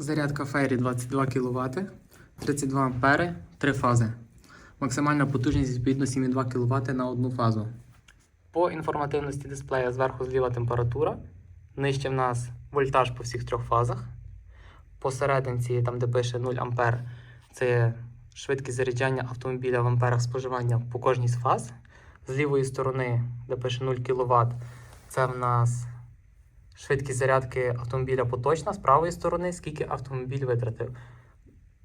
Зарядка Фейрі 22 кВт, 32 ампери, 3 фази. Максимальна потужність відповідно 7,2 кВт на одну фазу. По інформативності дисплея зверху зліва температура. Нижче в нас вольтаж по всіх трьох фазах. Посерединці, там де пише 0 А, це швидкість заряджання автомобіля в амперах споживання по кожній з фаз. З лівої сторони, де пише 0 кВт, це в нас швидкість зарядки автомобіля поточна, з правої сторони, скільки автомобіль витратив.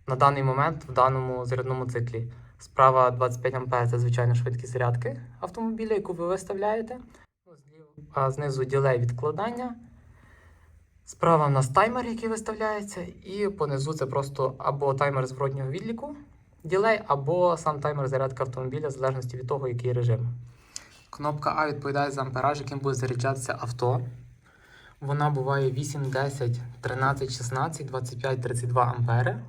На даний момент в даному зарядному циклі. Справа 25 А це звичайно швидкість зарядки автомобіля, яку ви виставляєте. Ну, А знизу ділей відкладання. Справа в нас таймер, який виставляється, і понизу це просто або таймер зворотнього відліку ділей, або сам таймер зарядки автомобіля, в залежності від того, який режим. Кнопка А відповідає за ампераж, яким буде заряджатися авто. Вона буває 8, 10, 13, 16, 25, 32 ампери.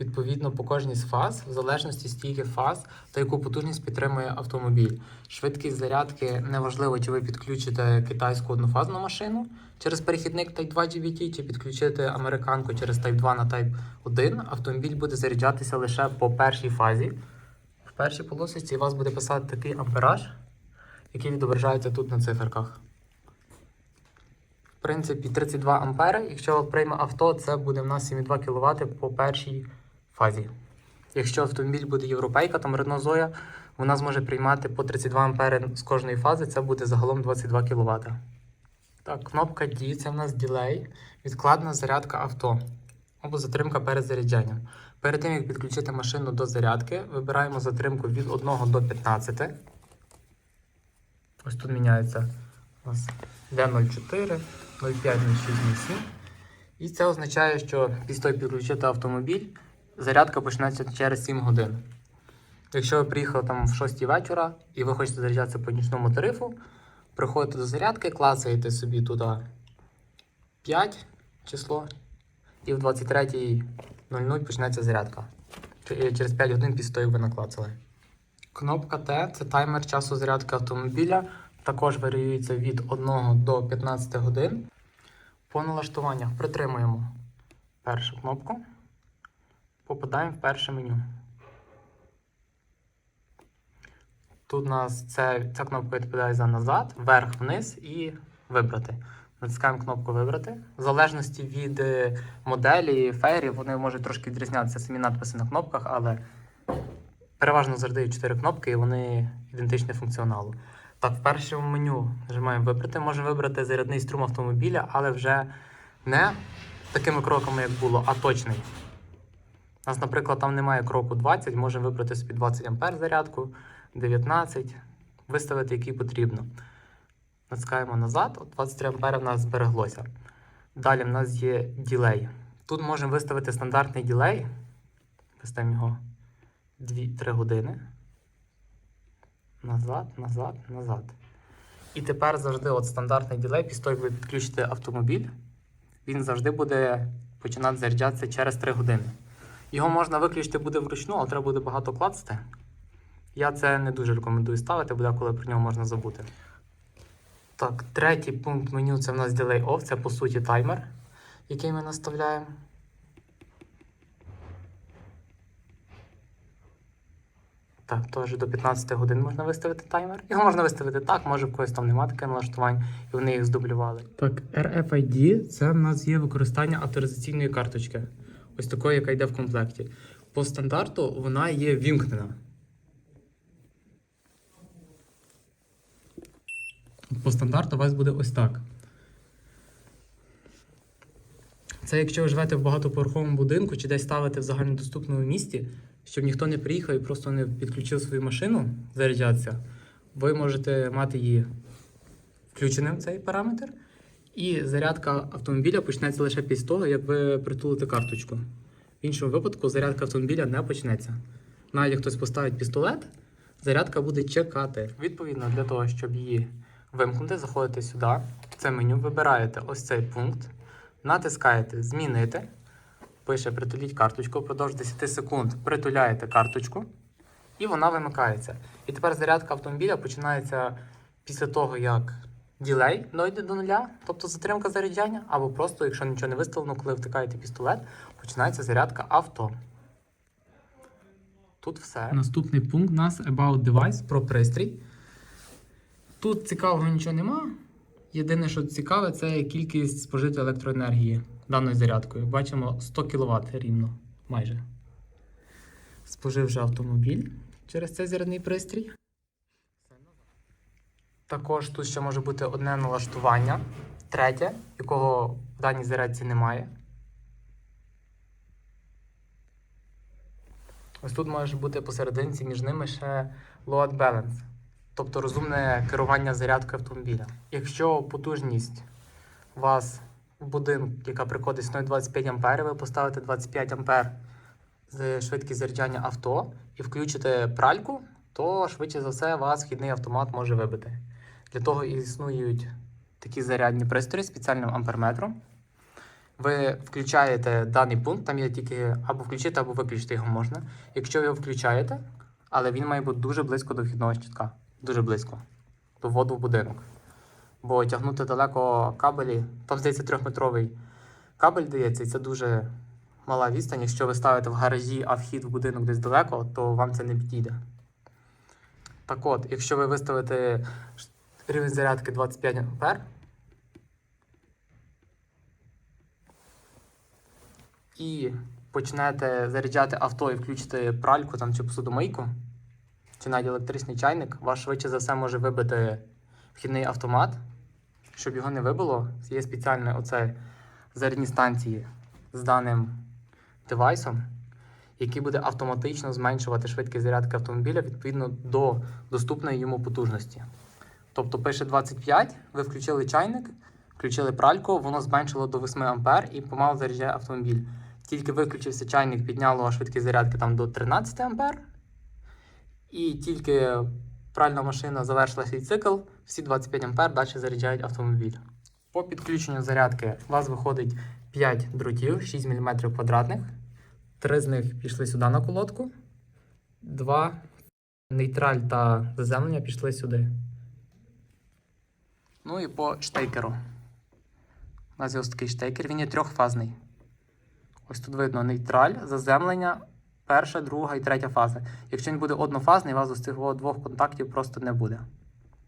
Відповідно, по кожній з фаз, в залежності стільки фаз та яку потужність підтримує автомобіль. Швидкість зарядки неважливо, чи ви підключите китайську однофазну машину через перехідник Type 2 GBT, чи підключити американку через Type 2 на Type 1. Автомобіль буде заряджатися лише по першій фазі. В першій полосиці у вас буде писати такий ампераж, який відображається тут на циферках в принципі 32 ампери. Якщо прийме авто, це буде в нас 7,2 кВт по першій фазі. Якщо автомобіль буде європейка, там Renault вона зможе приймати по 32 ампери з кожної фази, це буде загалом 22 кВт. Так, кнопка D, це в нас ділей, відкладна зарядка авто або затримка перед заряджанням. Перед тим, як підключити машину до зарядки, вибираємо затримку від 1 до 15. Ось тут міняється у нас D04. 0,5-0,6-0,7. І це означає, що після того, як підключити автомобіль, зарядка почнеться через 7 годин. Якщо ви приїхали там в 6 вечора і ви хочете заряджатися по нічному тарифу, приходите до зарядки, клацаєте собі туди 5 число, і в 23.00 почнеться зарядка. Е, через 5 годин після того, як ви наклацали. Кнопка Т це таймер часу зарядки автомобіля. Також варіюється від 1 до 15 годин. По налаштуваннях притримуємо першу кнопку. Попадаємо в перше меню. Тут у нас це, ця кнопка відповідає за назад, вверх, вниз і вибрати. Натискаємо кнопку Вибрати. В залежності від е, моделі, фейрів, вони можуть трошки відрізнятися самі надписи на кнопках, але переважно завжди є 4 кнопки і вони ідентичні функціоналу. Так, в першому меню нажимаємо вибрати. Можемо вибрати зарядний струм автомобіля, але вже не такими кроками, як було, а точний. У нас, наприклад, там немає кроку 20, можемо вибрати собі 20 А зарядку, 19, виставити, який потрібно. Натискаємо назад, от 23 А в нас збереглося. Далі в нас є ділей. Тут можемо виставити стандартний ділей. Виставимо його 2-3 години. Назад, назад, назад. І тепер завжди от стандартний ділей, після того, як ви підключите автомобіль, він завжди буде починати заряджатися через 3 години. Його можна виключити буде вручну, але треба буде багато клацати. Я це не дуже рекомендую ставити, бо коли про нього можна забути. Так, третій пункт меню це в нас Delay Off, це по суті таймер, який ми наставляємо. Так, теж до 15 годин можна виставити таймер. Його можна виставити так, може в когось там немає таких налаштувань, і вони їх здублювали. Так, RFID це в нас є використання авторизаційної карточки. Ось такої, яка йде в комплекті. По стандарту вона є вімкнена. По стандарту у вас буде ось так. Це якщо ви живете в багатоповерховому будинку чи десь ставите в загальнодоступному місті, щоб ніхто не приїхав і просто не підключив свою машину заряджатися, ви можете мати її включеним цей параметр. І зарядка автомобіля почнеться лише після того, як ви притулите карточку. В іншому випадку зарядка автомобіля не почнеться. Навіть як хтось поставить пістолет, зарядка буде чекати. Відповідно, для того, щоб її вимкнути, заходите сюди, в це меню, вибираєте ось цей пункт, натискаєте Змінити. Пише притуліть карточку, впродовж 10 секунд притуляєте карточку, і вона вимикається. І тепер зарядка автомобіля починається після того, як ділей дойде до нуля, тобто затримка заряджання, або просто, якщо нічого не виставлено, коли втикаєте пістолет, починається зарядка авто. Тут все. Наступний пункт у нас About Device про пристрій. Тут цікавого нічого нема. Єдине, що цікаве, це кількість спожитої електроенергії даною зарядкою. Бачимо 100 кВт рівно, майже. Спожив вже автомобіль через цей зарядний пристрій. Також тут ще може бути одне налаштування, третє, якого в даній зарядці немає. Ось тут може бути посерединці між ними ще load balance, тобто розумне керування зарядкою автомобіля. Якщо потужність у вас в будинку, яка приходить 0,25 А, ви поставите 25 А з швидкість заряджання авто і включите пральку, то швидше за все вас вхідний автомат може вибити. Для того існують такі зарядні пристрої з спеціальним амперметром. Ви включаєте даний пункт, там є тільки або включити, або виключити його можна. Якщо ви його включаєте, але він має бути дуже близько до вхідного щитка. Дуже близько. До вводу в будинок. Бо тягнути далеко кабелі, там здається трьохметровий кабель дається, і це дуже мала відстань. Якщо ви ставите в гаражі, а вхід в будинок десь далеко, то вам це не підійде. Так от, якщо ви виставите рівень зарядки 25 А, і почнете заряджати авто і включите пральку там, чи посудомийку, чи навіть електричний чайник, ваш швидше за все може вибити вхідний автомат. Щоб його не вибило, є спеціальні оце зарядні станції з даним девайсом, який буде автоматично зменшувати швидкість зарядки автомобіля відповідно до доступної йому потужності. Тобто пише 25, ви включили чайник, включили пральку, воно зменшило до 8 А і помало заряджає автомобіль. Тільки виключився чайник, підняло швидкість зарядки там до 13 А. І тільки пральна машина завершила свій цикл, всі 25 А далі заряджають автомобіль. По підключенню зарядки у вас виходить 5 дротів, 6 мм квадратних. Три з них пішли сюди на колодку. Два нейтраль та заземлення пішли сюди. Ну і по штекеру. У нас є ось такий штекер, він є трьохфазний. Ось тут видно нейтраль, заземлення, перша, друга і третя фаза. Якщо він буде однофазний, у вас з цих двох контактів просто не буде.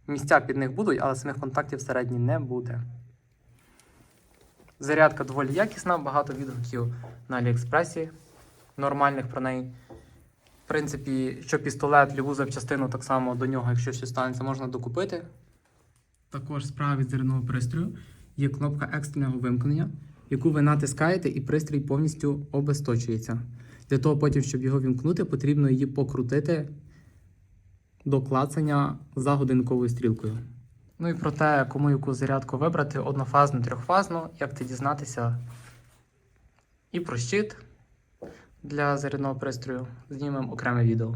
Місця під них будуть, але самих контактів всередині не буде. Зарядка доволі якісна, багато відгуків на Аліекспресі, нормальних про неї. В принципі, що пістолет, любу запчастину, так само до нього, якщо щось станеться, можна докупити. Також справа від зарядного пристрою є кнопка екстреного вимкнення, яку ви натискаєте, і пристрій повністю обесточується. Для того, потім, щоб його вімкнути, потрібно її покрутити до клацання за годинковою стрілкою. Ну і про те, кому яку зарядку вибрати, однофазну, трьохфазну, як ти дізнатися. І про щит для зарядного пристрою знімемо окреме відео.